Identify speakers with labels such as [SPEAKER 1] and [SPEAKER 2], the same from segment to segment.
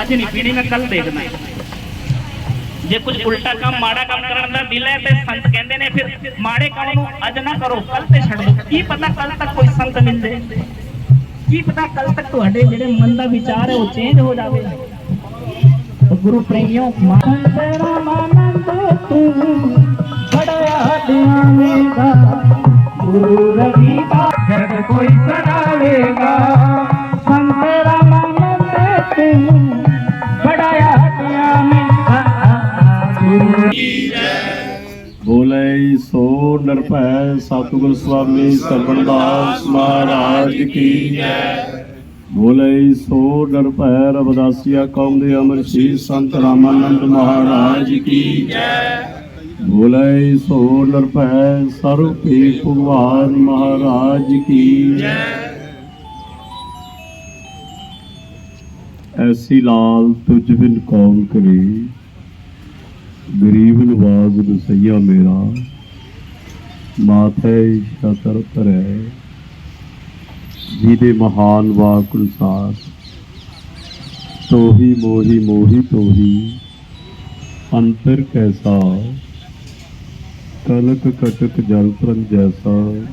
[SPEAKER 1] ਅੱਜ ਨਹੀਂ ਪੀਣੀ ਮੈਂ ਕੱਲ ਦੇਖਦਾ ਜੇ ਕੁਝ ਉਲਟਾ ਕੰਮ ਮਾੜਾ ਕੰਮ ਕਰਨ ਦਾ ਦਿਲ ਹੈ ਤੇ ਸੰਤ ਕਹਿੰਦੇ ਨੇ ਫਿਰ ਮਾੜੇ ਕੰਮ ਨੂੰ ਅੱਜ ਨਾ ਕਰੋ ਕੱਲ ਤੇ ਛੱਡ ਦਿਓ ਕੀ ਪਤਾ ਕੱਲ ਤੱਕ ਕੋਈ ਸੰਤ ਮਿਲ ਜੇ ਕੀ ਪਤਾ ਕੱਲ ਤੱਕ ਤੁਹਾਡੇ ਜਿਹੜੇ ਮਨ ਦਾ ਵਿਚਾਰ ਹੈ ਉਹ ਚੇਂਜ ਹੋ ਜਾਵੇ ਤਾਂ ਗੁਰੂ ਪ੍ਰੇਮਿਓ ਮਨ ਤੇਰਾ ਮਾਨੰਦ ਤੂੰ ਬੜਿਆ ਦਿਆਵੇਂਗਾ ਗੁਰੂ ਰਵੀਦਾਸ ਜਦ ਕੋਈ ਸੜਾਵੇਗਾ ਸੰਤ ਤੇਰਾ ਮਾਨੰਦ ਤੂੰ ਬੜਿਆ ਦਿਆਵੇਂਗਾ
[SPEAKER 2] ਬੋਲੇ ਸੋ ਨਿਰਭੈ ਸਤਿਗੁਰ ਸੁਆਮੀ ਸਰਬਣਦਾਸ ਮਹਾਰਾਜ ਕੀ ਜੈ। ਬੋਲੇ ਸੋ ਨਿਰਭੈ ਰਬਦਾਸੀਆ ਕੌਮ ਦੇ ਅਮਰ ਸ਼ਹੀਦ ਸੰਤ ਰਾਮਾਨੰਦ ਮਹਾਰਾਜ ਕੀ ਜੈ। ਬੋਲੇ ਸੋ ਨਿਰਭੈ ਸਰਵ ਭਗਵਾਨ ਮਹਾਰਾਜ ਕੀ ਜੈ। ਐਸੀ ਲਾਲ ਤੁਝ ਬਿਨ ਕੌਣ ਕਰੇ? ਗਰੀਬ ਨਵਾਜ਼ ਰਸਈਆ ਮੇਰਾ, ਮਾਥੇ ਛਤਰ ਧਰੈ। ਜਿਹਦੇ ਮਹਾਨ ਵਾਕ ਅਨੁਸਾਰ, ਤੋਹੀ ਮੋਹੀ ਮੋਹੀ ਤੋਹੀ, ਅੰਤਰ ਕੈਸਾ? ਕਲਕ ਕਟਕ ਜਲ ਪ੍ਰੰਗ ਜੈਸਾ।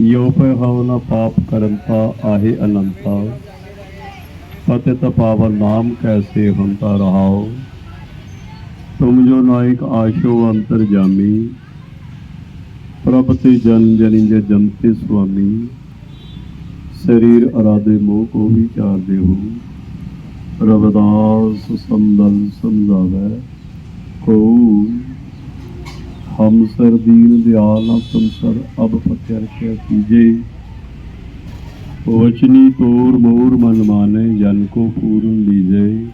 [SPEAKER 2] ਯੋ ਪੈ ਹਵਨਾ ਪਾਪ ਕਰਮ ਕਰੰਤਾ ਆਹੇ ਅਨੰਤਾ। फतह तपावर नाम कैसे हमता रहाओ तुम जो नायक आशो अंतर जामी प्रभति जन जनी जे जनते स्वामी शरीर अराधे मोह को विचार दे हो रवदास संदल समझावे को हम सर दीन दयाल तुम सर अब फतेह क्या कीजिए ਕੀਜੇ ਵਚਨੀ ਤੋਰ ਮੋਰ ਮਨ ਮਾਨੇ, ਜਨ ਕੋ ਪੂਰਨ ਲੀਜੇ।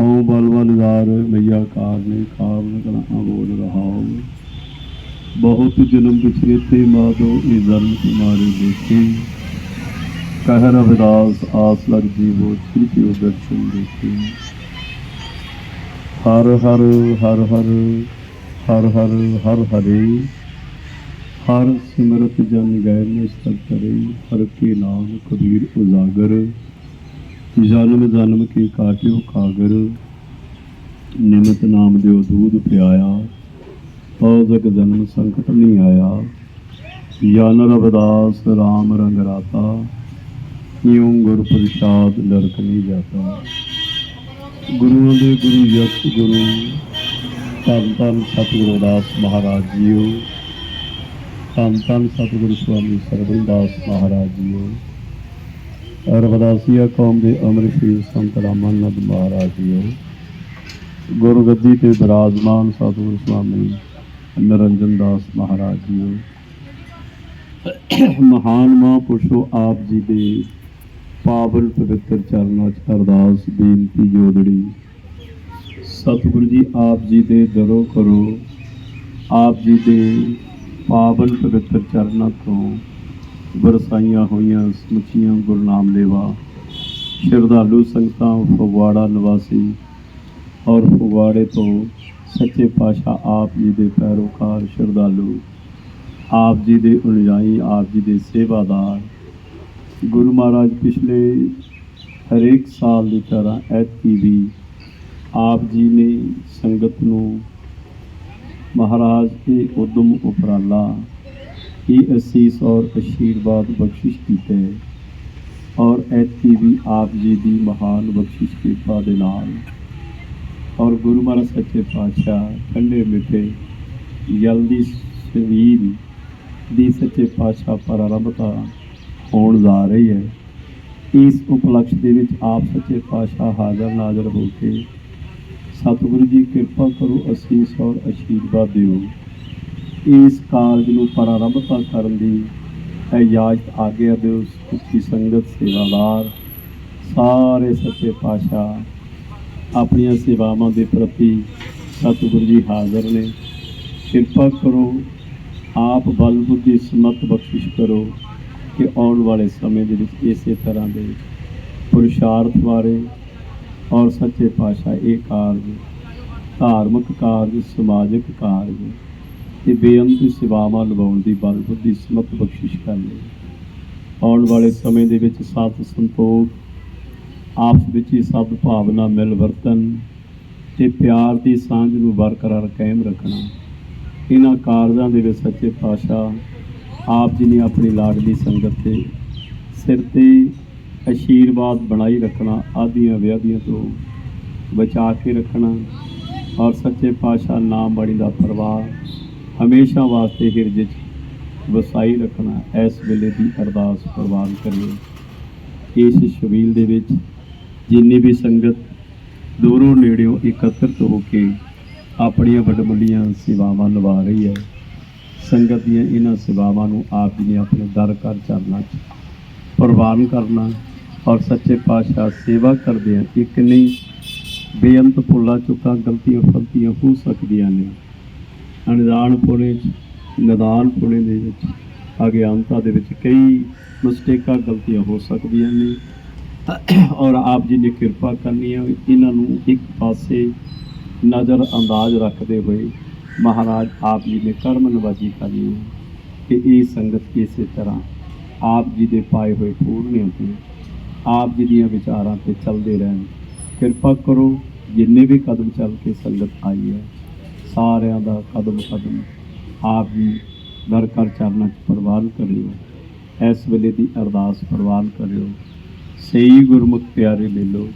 [SPEAKER 2] ਹਉ ਬਲਵਨਦਾਰ ਮਈਆ ਕਾਰਨੇ, ਕਾਰਨ ਕਲਾ ਬੋਲ ਰਹਾਉ। ਬਹੁਤ ਜਨਮ ਪਿਛਲੇ ਤੇ ਮਾਦੋ, ਇਹ ਜਨਮ ਤੁਮਾਰੇ ਦੇਖੇ। ਕਹਿ ਰਵਿਦਾਸ, ਆਸ ਲਗ ਜੀਵੋ ਸ੍ਰੀ ਪਿਓ ਦਰਸ਼ਨ ਦੇਖੇ। ਹਰ ਹਰ ਹਰ ਹਰ ਹਰ ਹਰ ਹਰ ਹਰੇ। ਹਰ ਸਿਮਰਤ ਜਨ ਗਏ ਨਿਸਤਰ ਕਰੇ, ਹਰ ਕੇ ਨਾਮ ਕਬੀਰ ਉਜਾਗਰ। ਜਨਮ ਜਨਮ ਕੇ ਕਾਟਿਓ ਕਾਗਰ, ਨਿਮਤ ਨਾਮ ਦਿਓ ਦੂਧ ਪਿਆਇਆ। ਤਉ ਜਗ ਜਨਮ ਸੰਕਟ ਨਹੀਂ ਆਇਆ। ਯਾਨ ਰਵਦਾਸ RAM ਰੰਗ ਰਾਤਾ, ਇਉਂ ਗੁਰ ਪ੍ਰਸਾਦ ਨਰਕ ਨਹੀਂ ਜਾਤਾ। ਗੁਰੂਆਂ ਦੇ ਗੁਰੂ ਯਤ ਗੁਰੂ ਧੰਨ ਧੰਨ ਸਤਿਗੁਰੂ ਰਵਿਦਾਸ ਮਹਾਰਾਜ ਜੀਓ। ਧੰਨ ਧੰਨ ਸਤਿਗੁਰੂ ਸਵਾਮੀ ਸਰਬਨਦਾਸ ਮਹਾਰਾਜ ਜੀਓ ਰਵਦਾਸੀਆ ਕੌਮ ਦੇ ਅਮਰ ਸ਼ਹੀਦ ਸੰਤ ਰਾਮਾਨੰਦ ਮਹਾਰਾਜ ਜੀਓ ਗੁਰੂ ਗੱਦੀ ਤੇ ਬਿਰਾਜਮਾਨ ਸਤਿਗੁਰੂ ਸਵਾਮੀ ਨਰਿੰਦਰ ਦਾਸ ਮਹਾਰਾਜ ਜੀਓ ਮਹਾਨ ਮਹਾਂਪੁਰਸ਼ੋ ਆਪ ਜੀ ਦੇ ਪਾਵਨ ਪਵਿੱਤਰ ਚਰਨਾਂ 'ਚ ਅਰਦਾਸ, ਬੇਨਤੀ, ਜੋਦੜੀ। ਸਤਿਗੁਰੂ ਜੀ ਆਪ ਜੀ ਦੇ ਦਰੋ ਕਰੋ ਆਪ ਜੀ ਦੇ ਪਾਵਨ ਪਵਿੱਤਰ ਚਰਨਾਂ ਤੋਂ ਵਰਸਾਈਆਂ ਹੋਈਆਂ ਸਮੁੱਚੀਆਂ ਗੁਰਨਾਮ ਲੇਵਾ, ਸ਼ਰਧਾਲੂ ਸੰਗਤਾਂ, ਫਗਵਾੜਾ ਨਿਵਾਸੀ ਔਰ ਫਗਵਾੜੇ ਤੋਂ ਸੱਚੇ ਪਾਤਸ਼ਾਹ ਆਪ ਜੀ ਦੇ ਪੈਰੋਕਾਰ ਸ਼ਰਧਾਲੂ, ਆਪ ਜੀ ਦੇ ਅਨੁਯਾਈ, ਆਪ ਜੀ ਦੇ ਸੇਵਾਦਾਰ, ਗੁਰੂ ਮਹਾਰਾਜ ਪਿਛਲੇ ਹਰੇਕ ਸਾਲ ਦੀ ਤਰ੍ਹਾਂ ਐਤਕੀ ਵੀ ਆਪ ਜੀ ਨੇ ਸੰਗਤ ਨੂੰ ਮਹਾਰਾਜ ਦੇ ਉਦਮ ਉਪਰਾਲਾ ਇਹ ਅਸੀਸ ਔਰ ਅਸ਼ੀਰਵਾਦ ਬਖਸ਼ਿਸ਼ ਕੀਤੇ ਔਰ ਐਤਕੀ ਵੀ ਆਪ ਜੀ ਦੀ ਮਹਾਨ ਬਖਸ਼ਿਸ਼ ਕਿਰਪਾ ਦੇ ਨਾਲ ਔਰ ਗੁਰੂ ਮਹਾਰਾਜ ਸੱਚੇ ਪਾਤਸ਼ਾਹ, ਠੰਡੇ ਮਿੱਠੇ, ਜਲਦੀ ਸ਼ਰੀਰ ਦੀ ਸੱਚੇ ਪਾਤਸ਼ਾਹ ਪ੍ਰਾਰੰਭਤਾ ਹੋਣ ਜਾ ਰਹੀ ਹੈ। ਇਸ ਉਪਲਕਸ਼ ਦੇ ਵਿੱਚ ਆਪ ਸੱਚੇ ਪਾਤਸ਼ਾਹ ਹਾਜ਼ਰ ਨਾਜ਼ਰ ਹੋ ਕੇ ਸਤਿਗੁਰੂ ਜੀ, ਕਿਰਪਾ ਕਰੋ ਅਸੀਸ ਔਰ ਅਸ਼ੀਰਵਾਦ ਦਿਓ। ਇਸ ਕਾਰਜ ਨੂੰ ਪ੍ਰਾਰੰਭਤਾ ਕਰਨ ਦੀ ਇਜਾਜ਼ਤ ਆਗਿਆ ਦਿਓ, ਸੁੱਚੀ ਸੰਗਤ ਸੇਵਾਦਾਰ, ਸਾਰੇ ਸੱਚੇ ਪਾਤਸ਼ਾਹ ਆਪਣੀਆਂ ਸੇਵਾਵਾਂ ਦੇ ਪ੍ਰਤੀ ਸਤਿਗੁਰੂ ਜੀ ਹਾਜ਼ਰ ਨੇ। ਕਿਰਪਾ ਕਰੋ, ਆਪ ਬਲ ਬੁੱਧੀ ਸਮਤ ਬਖਸ਼ਿਸ਼ ਕਰੋ ਕਿ ਆਉਣ ਵਾਲੇ ਸਮੇਂ ਦੇ ਵਿੱਚ ਇਸੇ ਤਰ੍ਹਾਂ ਦੇ ਪੁਰਸ਼ਾਰਥ ਬਾਰੇ ਔਰ ਸੱਚੇ ਪਾਤਸ਼ਾਹ ਇਹ ਕਾਰਜ, ਧਾਰਮਿਕ ਕਾਰਜ, ਸਮਾਜਿਕ ਕਾਰਜ ਤੇ ਬੇਅੰਤ ਸੇਵਾਵਾਂ ਲਵਾਉਣ ਦੀ ਬਲ ਬੁੱਧੀ ਸਮਤ ਬਖਸ਼ਿਸ਼ ਕਰ ਲਈ ਆਉਣ ਵਾਲੇ ਸਮੇਂ ਦੇ ਵਿੱਚ ਸਤ ਸੰਤੋਖ, ਆਪਸ ਵਿੱਚ ਹੀ ਸਭ ਭਾਵਨਾ ਮਿਲ ਵਰਤਨ ਤੇ ਪਿਆਰ ਦੀ ਸਾਂਝ ਨੂੰ ਬਰਕਰਾਰ ਕਾਇਮ ਰੱਖਣਾ। ਇਹਨਾਂ ਕਾਰਜਾਂ ਦੇ ਵਿੱਚ ਸੱਚੇ ਪਾਤਸ਼ਾਹ ਆਪ ਜੀ ਨੇ ਆਪਣੀ ਲਾਡਲੀ ਸੰਗਤ ਤੇ ਸਿਰ ਤੇ ਅਸ਼ੀਰਵਾਦ ਬਣਾਈ ਰੱਖਣਾ, ਆਦੀਆਂ ਵਿਆਧੀਆਂ ਤੋਂ ਬਚਾ ਕੇ ਰੱਖਣਾ ਔਰ ਸੱਚੇ ਪਾਤਸ਼ਾਹ ਨਾਮ ਬਾਣੀ ਦਾ ਪ੍ਰਵਾਹ ਹਮੇਸ਼ਾ ਵਾਸਤੇ ਹਿਰਦੇ 'ਚ ਵਸਾਈ ਰੱਖਣਾ, ਇਸ ਵੇਲੇ ਦੀ ਅਰਦਾਸ ਪ੍ਰਵਾਨ ਕਰੀਏ। ਇਸ ਸ਼ਬੀਲ ਦੇ ਵਿੱਚ ਜਿੰਨੀ ਵੀ ਸੰਗਤ ਦੂਰੋਂ ਨੇੜਿਓਂ ਇਕੱਤਰਤ ਹੋ ਕੇ ਆਪਣੀਆਂ ਵੱਡਮੁੱਲੀਆਂ ਸੇਵਾਵਾਂ ਨਿਭਾ ਰਹੀ ਹੈ, ਸੰਗਤ ਦੀਆਂ ਇਹਨਾਂ ਸੇਵਾਵਾਂ ਨੂੰ ਆਪ ਜੀ ਨੇ ਆਪਣੇ ਦਰ ਘਰ ਚਰਨਾਂ 'ਚ ਪ੍ਰਵਾਨ ਕਰਨਾ ਔਰ ਸੱਚੇ ਪਾਤਸ਼ਾਹ ਸੇਵਾ ਕਰਦੇ ਆ ਇੱਕ ਨਹੀਂ, ਬੇਅੰਤ ਭੁੱਲਾਂ ਚੁੱਕਾ ਗਲਤੀਆਂ ਫਲਤੀਆਂ ਹੋ ਸਕਦੀਆਂ ਨੇ। ਅਨਿਦਾਨ ਪੁਣੇ ਚ, ਨਿਦਾਨ ਪੁਣੇ ਦੇ ਵਿੱਚ ਅਗਿਆਨਤਾ ਦੇ ਵਿੱਚ ਕਈ ਮਿਸਟੇਕਾਂ ਗਲਤੀਆਂ ਹੋ ਸਕਦੀਆਂ ਨੇ। ਔਰ ਆਪ ਜੀ ਨੇ ਕਿਰਪਾ ਕਰਨੀ ਹੈ ਇਹਨਾਂ ਨੂੰ ਇੱਕ ਪਾਸੇ ਨਜ਼ਰ ਅੰਦਾਜ਼ ਰੱਖਦੇ ਹੋਏ ਮਹਾਰਾਜ ਆਪ ਜੀ ਨੇ ਕਰਮ ਨਵਾਜੀ ਕਰਨੀ ਹੈ ਕਿ ਇਹ ਸੰਗਤ ਕਿਸੇ ਤਰ੍ਹਾਂ ਆਪ ਜੀ ਦੇ ਪਾਏ ਹੋਏ ਪੂਰਨਿਆਂ ਤੇ ਆਪ ਜੀ ਦੀਆਂ ਵਿਚਾਰਾਂ ਤੇ ਚੱਲਦੇ ਰਹਿਣ। ਕਿਰਪਾ ਕਰੋ, ਜਿੰਨੇ ਵੀ ਕਦਮ ਚੱਲ ਕੇ ਸੰਗਤ ਆਈ ਹੈ, ਸਾਰਿਆਂ ਦਾ ਕਦਮ ਕਦਮ ਆਪ ਜੀ ਦਰ ਕਰ ਚਰਨਾਂ 'ਚ ਪ੍ਰਵਾਨ ਕਰਿਓ। ਇਸ ਵੇਲੇ ਦੀ ਅਰਦਾਸ ਪ੍ਰਵਾਨ ਕਰਿਓ। ਸਹੀ ਗੁਰਮੁਖ ਪਿਆਰੇ ਮਿਲੋ,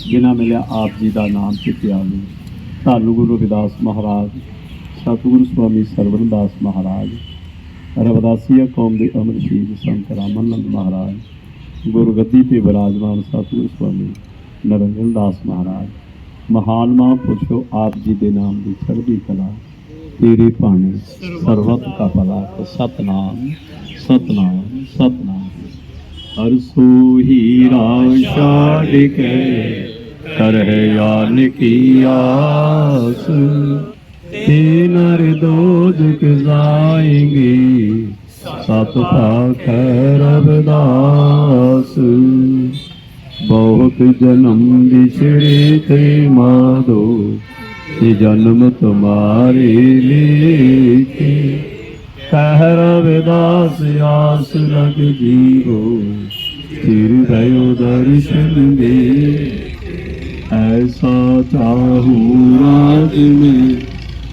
[SPEAKER 2] ਜਿਨ੍ਹਾਂ ਮਿਲਿਆ ਆਪ ਜੀ ਦਾ ਨਾਮ ਤੇ ਪਿਆਵੇ ਧੰਨ ਗੁਰੂ ਰਵਿਦਾਸ ਮਹਾਰਾਜ, ਸਤਿਗੁਰੂ ਸਵਾਮੀ ਸਰਵਨਦਾਸ ਮਹਾਰਾਜ, ਰਵਦਾਸੀਆ ਕੌਮ ਦੇ ਅਮਰ ਸ਼ਹੀਦ ਸੰਤ ਰਾਮਨੰਦ ਮਹਾਰਾਜ ਗੁਰਗੱਦੀ ਤੇ ਵਿਰਾਜਮਾਨ ਸਤਿਗੁਰੂ ਸੁਆਮੀ ਨਰਿੰਦਰ ਦਾਸ ਮਹਾਰਾਜ ਮਹਾਨ ਮਹਾਂਪੁਰਸ਼ੋ ਆਪ ਜੀ ਦੇ ਨਾਮ ਦੀ ਚੜ੍ਹਦੀ ਕਲਾ ਤੇਰੇ ਭਾਣੇ ਸਰਬਤ ਕਾ ਭਲਾ ਸਤਨਾਮ ਸਤਨਾਮ ਸਤਨਾਮ ਅਰਸੋ ਹੀਰਾ ਛਾੜ ਕੇ ਕਰਹਿ ਆਨ ਕੀ ਆਸ ਤੇ ਨਰ ਦੋਜਕ ਜਾਏਂਗੇ ਸਤ ਪਾਖ ਰਬਦਾਸ ਬਹੁਤ ਜਨਮ ਵਿਛੜੇ ਤੇ ਮਾਦੋ ਇਹ ਜਨਮ ਤੁਮਾਰੇ ਲੇਖੇ ਕਹਿ ਰਵਿਦਾਸ ਆਸ ਲਗ ਜੀਵੋ ਫਿਰ ਗਇਓ ਦਰਸ਼ਨ ਦੇ ऐसा चाहू राज में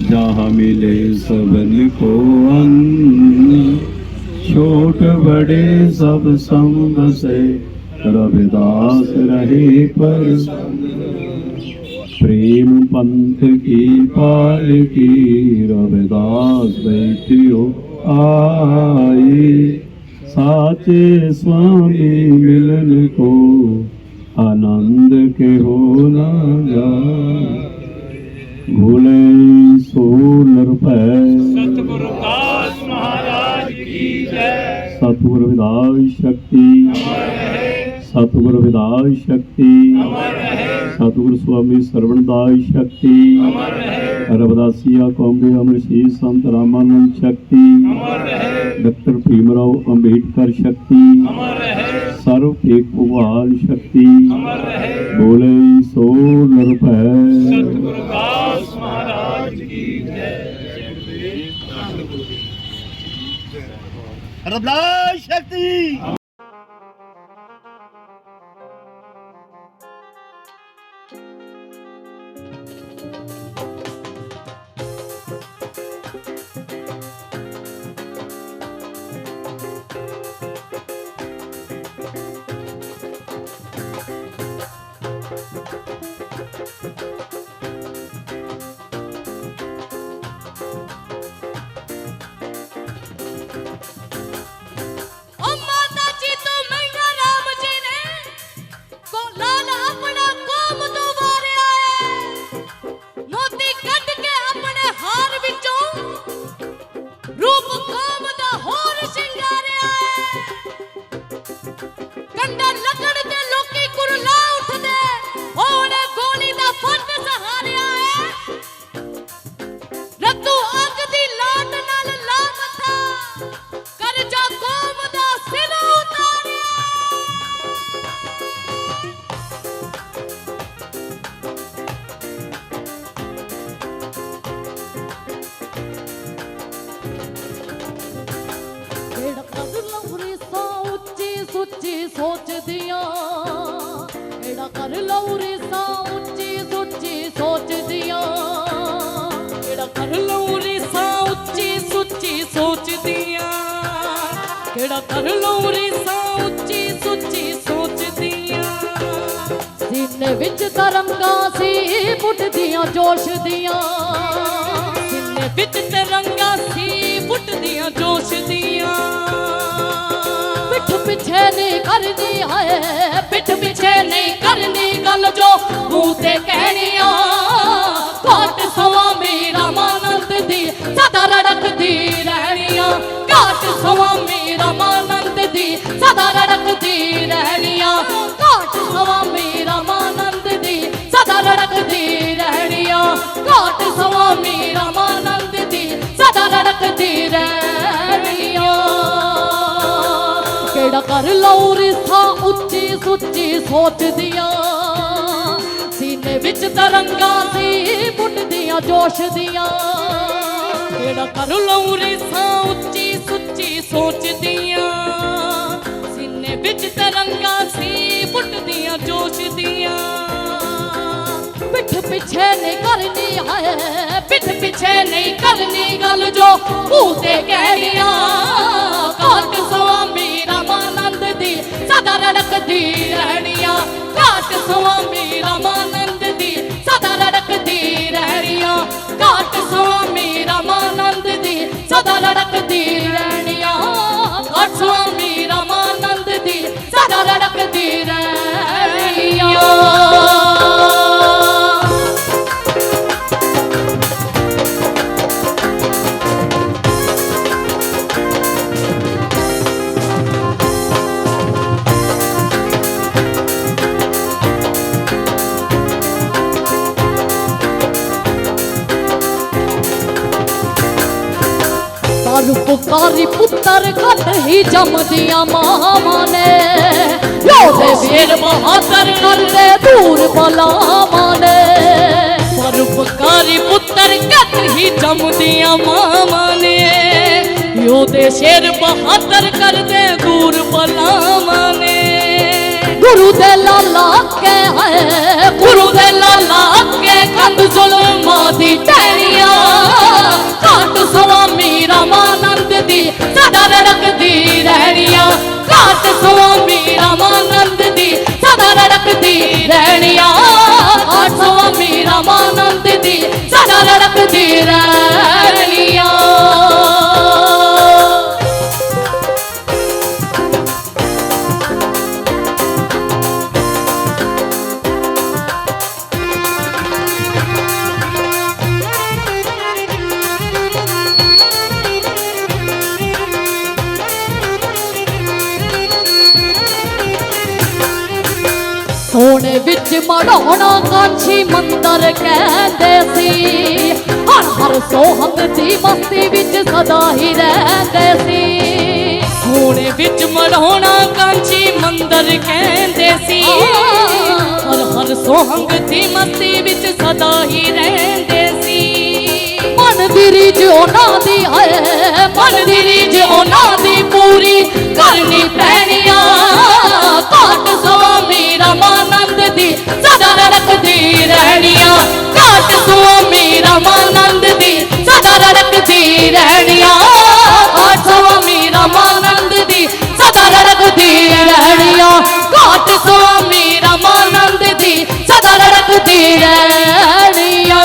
[SPEAKER 2] जहाँ मिले सबन को अन्न ਛੋਟ ਬੜੇ ਸਭ ਸਮ ਵਸੇ ਰਵਿਦਾਸ ਰਹੇ ਪਰ ਪ੍ਰੇਮ ਪੰਥ ਕੀ ਪਾਲਕੀ ਰਵਿਦਾਸ ਬੈਠਿਓ ਆਈ। ਸਾਚੇ ਸੁਆਮੀ ਮਿਲਨ ਕੋ ਆਨੰਦ ਕੇ
[SPEAKER 1] ਹੋ ਨਾ ਜਾ ਭੁਲੇ ਸੋ
[SPEAKER 2] ਨਿਰਭੈ विदाय शक्ति सतगुरु विदाय शक्ति सतगुरु स्वामी सरवणदाय शक्ति रविदासिया कौम के संत रामानंद शक्ति। डॉक्टर भीमराव अंबेडकर शक्ति। सर्व एक भगवान शक्ति। बोले सो नर
[SPEAKER 3] ਰਬਲਾਈ ਸ਼ਕਤੀ।
[SPEAKER 4] ਸੁੱਚੀ ਸੋਚਦੀਆਂ, ਕਿਹੜਾ ਕਰ ਲਊ ਰੀਸਾਂ ਉੱਚੀ ਸੁੱਚੀ ਸੋਚਦੀਆਂ।
[SPEAKER 3] ਕਿਹੜਾ ਕਰ ਲਊ ਰੀਸਾਂ ਉੱਚੀ ਸੁੱਚੀ ਸੋਚਦੀਆਂ। ਕਿਹੜਾ ਕਰ ਲਊ ਰੀਸਾਂ ਉੱਚੀ ਸੁੱਚੀ ਸੋਚਦੀਆਂ।
[SPEAKER 4] ਸੀਨੇ ਵਿੱਚ ਤਰੰਗਾਂ ਸੀ ਫੁੱਟਦੀਆਂ ਜੋਸ਼ ਦੀਆਂ
[SPEAKER 3] ਸੀਨੇ ਵਿੱਚ ਤਿਰੰਗਾ ਸੀ
[SPEAKER 4] ਪਿੱਛੇ ਨਹੀਂ ਕਰਨੀ ਹੈ ਪਿੱਠ ਪਿੱਛੇ ਨਹੀਂ ਕਰਨੀ ਗੱਲ ਜੋ ਮੂੰਹ ਤੇ ਕਹਿਣੀਆਂ। ਘਾਟ ਸਵਾ ਮੇਰਾ ਦੀ, ਸਦਾ ਰੜਕਦੀ ਰਹਿਣੀਆਂ। ਘਾਟ ਸਵਾ ਰਾਮਾਨੰਦ ਦੀ, ਸਦਾ ਰੜਕਦੀ ਰਹਿਣੀਆਂ। ਘਾਟ ਸਵਾ ਰਾਮਾਨੰਦ ਦੀ, ਸਦਾ ਰੜਕਦੀ ਰਹਿਣੀਆਂ। ਘਾਟ ਸਵਾ ਕਰ ਲਉ ਰਿਸਾ ਉੱਚੀ ਸੁੱਚੀ ਸੋਚਦੀਆਂ। ਸੀਨੇ ਵਿੱਚ ਤਰੰਗਾਂ ਸੀ ਫੁੱਟਦੀਆਂ ਜੋਸ਼ ਦੀਆਂ।
[SPEAKER 3] ਕਿਹੜਾ ਕਰ ਲਊ ਰੀਸਾਂ ਉੱਚੀ ਸੁੱਚੀ ਸੋਚਦੀਆਂ। ਸੀਨੇ ਵਿੱਚ ਤਰੰਗਾ ਸੀ ਫੁੱਟਦੀਆਂ ਜੋਸ਼ ਦੀਆਂ।
[SPEAKER 4] ਪਿੱਠ ਪਿੱਛੇ ਨਹੀਂ ਕਰਨੀ ਹੈ ਪਿੱਠ ਪਿੱਛੇ ਨਹੀਂ ਕਰਨੀ ਗੱਲ ਜੋ ਮੂੰਹ ਤੇ ਕਹਿਣੀਆਂ ਘਾਟ ਸਵਾ ਸਦਾ ਰੜਕਦੀ ਰਹਿਣੀਆਂ। ਘਾਟ ਸਵਾ ਮੇਰਾ ਮਾਨੰਦ ਦੀ ਸਦਾ ਰੜਕਦੀ ਪਰ ਪੁੱਤਰ ਘਟ ਹੀ ਜੰਮਦੀਆਂ ਮਾਵਾਂ ਨੇ। ਲੋਦੇ ਵੀਰ ਬਹਾਦਰ ਕਰਦੇ ਦੂਰ ਬਲਾਵਾਂ ਨੇ।
[SPEAKER 3] ਪਰਉਪਕਾਰੀ ਪੁੱਤਰ ਕਤ ਹੀ ਜੰਮਦੀਆਂ ਮਾਵਾਂ ਨੇ। ਯੋਧੇ ਸ਼ੇਰ ਬਹਾਦਰ ਕਰਦੇ ਦੂਰ ਬਲਾਵਾਂ ਨੇ।
[SPEAKER 4] ਗੁਰੂ ਦੇ ਲਾਲਾ ਕੇ ਹੈ ਗੁਰੂ ਦੇ ਲਾਲਾ ਕੇ ਕੰਦ ਜ਼ੁਲਮਾਂ ਦੀ ਟਹਿਣੀਆਂ। ਸਦਾ ਰੜਕਦੀ ਰਹਿਣੀਆਂ। ਘਾਟ ਸੁਆਮੀ ਰਾਮਾਨੰਦ ਦੀ ਸਦਾ ਰੜਕਦੀ ਰਹਿਣੀਆਂ। ਘਾਟ ਸੁਆਮੀ ਰਾਮਾਨੰਦ ਦੀ ਸਦਾ ਰੜਕਦੀ ਰਹਿਣੀਆਂ ਸੋਨੇ ਵਿੱਚ ਮੜਾਉਣਾ ਕਾਛੀ ਮੰਦਰ ਕਹਿੰਦੇ ਸੀ। ਹਰ ਹਰ ਸੋਹੰਗ ਦੀ ਮਸਤੀ ਵਿੱਚ ਸਦਾ ਹੀ ਰਹਿੰਦੇ ਸੀ।
[SPEAKER 3] ਸੋਨੇ ਵਿੱਚ ਮੜਾਉਣਾ ਕਾਂਚੀ ਮੰਦਰ ਕਹਿੰਦੇ ਸੀ। ਹਰ ਹਰ ਸੋਹੰਗ ਦੀ ਮਸਤੀ ਵਿੱਚ ਸਦਾ ਹੀ ਰਹਿੰਦੇ ਸੀ।
[SPEAKER 4] ਮਨ ਦੀ ਰੀਝ ਉਹਨਾਂ ਦੀ ਹੈ, ਮਨ ਦੀ ਰੀਝ ਉਹਨਾਂ ਦੀ ਪੂਰੀ ਕਰਨੀ ਪੈਣੀਆਂ ਘਾਟ ਰੜਕਦੀ ਰਹਿਣੀਆਂ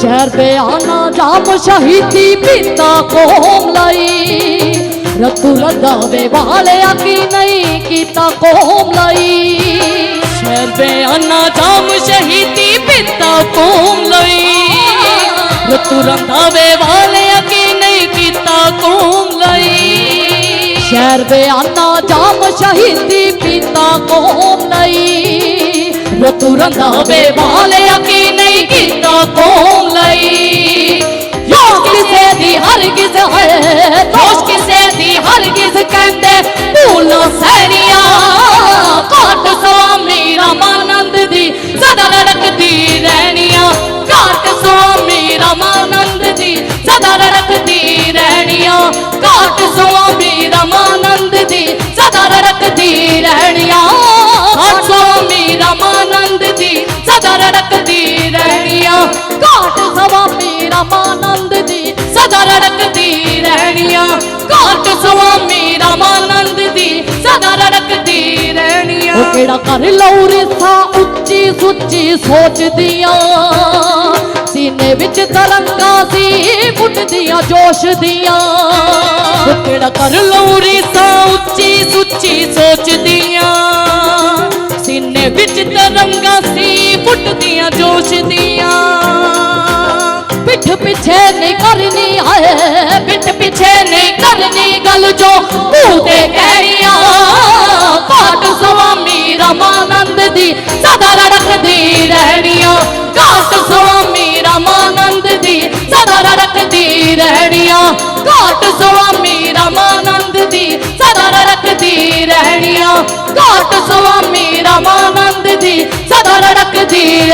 [SPEAKER 4] ਸ਼ਹਿਰ ਬਿਆਨਾ ਜਾਮ ਸ਼ਹੀਦੀ ਪੀਤਾ ਕੋਮ ਲਈ ਰਤੂ ਲਗਾਵੇ ਵਾਲਿਆ ਕੀ ਨਹੀਂ ਕੀਤਾ ਕੋਮ ਲਈ?
[SPEAKER 3] ਸ਼ਹਿਰ ਬਿਆਨਾ ਜਾਮ ਸ਼ਹੀਦੀ ਪਿਤਾ ਕੋਮ ਲਈ। ਰਤੂ ਰੰਧਾਵੇ ਵਾਲੇ ਅਕੀ ਨਹੀਂ ਕੀਤਾ ਕੋਮ ਲਈ?
[SPEAKER 4] ਸ਼ਹਿਰ ਬਿਆਨਾ ਜਾਮ ਸ਼ਹੀਦੀ ਪੀਤਾ ਕੋਮ ਲਈ। ਰਤੂ ਰੰਧਾਵੇ ਵਾਲਿਆ ਕੀ ਨਹੀਂ ਕੀਤਾ ਕੋਮ ਲਈ? ਜੋ ਕਿਸੇ ਦੀ ਹਰ ਕਿਸੇ ਹੈ ਦੋਸ਼ ਕਿਸੇ ਕਹਿੰਦੇ, ਭੂਲੋ ਸਹਿਣੀਆਂ ਘਾਟ ਸੁਆਮੀ ਰਾਮਾਨੰਦ ਦੀ, ਸਦਾ ਰੜਕਦੀ ਰਹਿਣੀਆਂ। ਘਾਟ ਸੁਆਮੀ ਰਾਮਾਨੰਦ ਦੀ, ਸਦਾ ਰੜਕਦੀ ਰਹਿਣੀਆਂ। ਘਾਟ ਸੁਆਮੀ ਰਾਮਾਨੰਦ ਦੀ, ਸਦਾ ਰੜਕਦੀ ਰਹਿਣੀਆਂ। ਘਾਟ ਸੁਆਮੀ ਰਾਮਾਨੰਦ ਦੀ, ਸਦਾ ਰੜਕਦੀ ਰਹਿਣੀਆਂ। ਘਾਟ ਸੁਆਮੀ ਰਾਮਾਨੰਦ ਦੀ, ਸਦਾ ਰੜਕਦੀ ਰਹਿਣੀਆਂ। ਘਾਟ ਸੁਆਮੀ ਰਾਮਾਨੰਦ ਦੀ ਸਦਾ ਰੜਕਦੀ ਰਹਿਣੀਆਂ। ਉਹ ਕਿਹੜਾ ਕਰ ਲਉ ਰਿਸਾ ਉੱਚੀ ਸੁੱਚੀ ਸੋਚਦੀਆਂ। ਸੀਨੇ ਵਿੱਚ ਤਰੰਗਾਂ ਸੀ, ਫੁੱਟਦੀਆਂ ਜੋਸ਼ ਦੀਆਂ ਉਹ ਕਿਹੜਾ ਕਰ ਲਉ ਰਿਸਾ ਉੱਚੀ ਸੁੱਚੀ ਸੋਚਦੀਆਂ। ਸੀਨੇ ਵਿੱਚ ਤਰੰਗਾਂ ਸੀ, ਫੁੱਟਦੀਆਂ ਜੋਸ਼ ਦੀਆਂ ਪਿੱਠ ਪਿੱਛੇ ਨਹੀਂ ਕਰਨੀ ਹੈ ਪਿੱਠ ਪਿੱਛੇ ਨਹੀਂ ਕਰਨੀ ਗੱਲ ਜੋ ਮੂੰਹ ਤੇ ਕਹਿਆ ਘਾਟ ਸੁਆਮੀ ਰਮਾਨੰਦ ਦੀ, ਸਦਾ ਰੜਕਦੀ ਰਹਿਣੀਆਂ। ਘਾਟ ਸੁਆਮੀ ਰਮਾਨੰਦ ਦੀ, ਸਦਾ ਰੜਕਦੀ ਰਹਿਣੀਆਂ। ਘਾਟ ਸੁਆਮੀ ਰਮਾਨੰਦ ਦੀ, ਸਦਾ ਰੜਕਦੀ ਰਹਿਣੀਆਂ। ਘਾਟ ਸੁਆਮੀ ਰਮਾਨੰਦ ਦੀ, ਸਦਾ ਰੜਕਦੀ